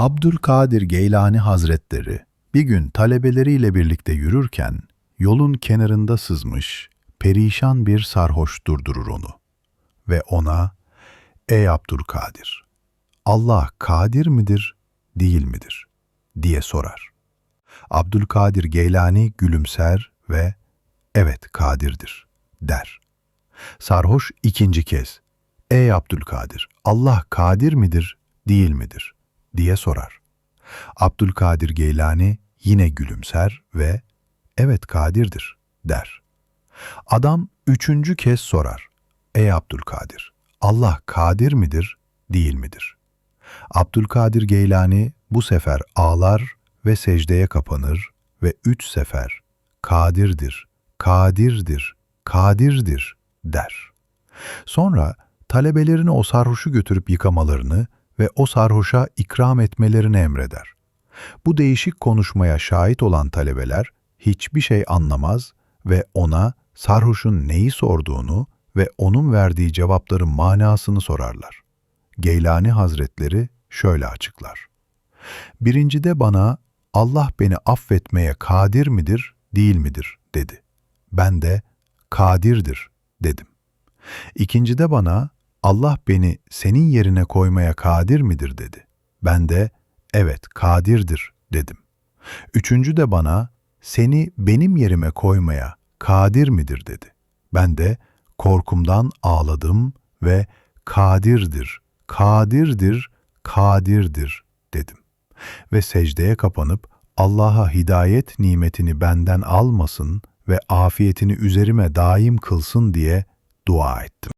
Abdülkadir Geylani Hazretleri bir gün talebeleriyle birlikte yürürken yolun kenarında sızmış, perişan bir sarhoş durdurur onu ve ona "Ey Abdülkadir, Allah kadir midir, değil midir?" diye sorar. Abdülkadir Geylani gülümser ve "Evet kadirdir." der. Sarhoş ikinci kez "Ey Abdülkadir, Allah kadir midir, değil midir?" Diye sorar. Abdülkadir Geylani yine gülümser ve "Evet kadirdir." der. Adam üçüncü kez sorar. "Ey Abdülkadir, Allah kadir midir, değil midir?" Abdülkadir Geylani bu sefer ağlar ve secdeye kapanır ve üç sefer kadirdir, kadirdir, kadirdir der. Sonra talebelerini o sarhoşu götürüp yıkamalarını ve o sarhoşa ikram etmelerini emreder. Bu değişik konuşmaya şahit olan talebeler hiçbir şey anlamaz ve ona sarhoşun neyi sorduğunu ve onun verdiği cevapların manasını sorarlar. Geylani Hazretleri şöyle açıklar. Birincide bana Allah beni affetmeye kadir midir, değil midir dedi. Ben de kadirdir dedim. İkincide bana Allah beni senin yerine koymaya kadir midir dedi. Ben de evet kadirdir dedim. Üçüncü de bana seni benim yerime koymaya kadir midir dedi. Ben de korkumdan ağladım ve kadirdir, kadirdir, kadirdir dedim. Ve secdeye kapanıp Allah'a hidayet nimetini benden almasın ve afiyetini üzerime daim kılsın diye dua ettim.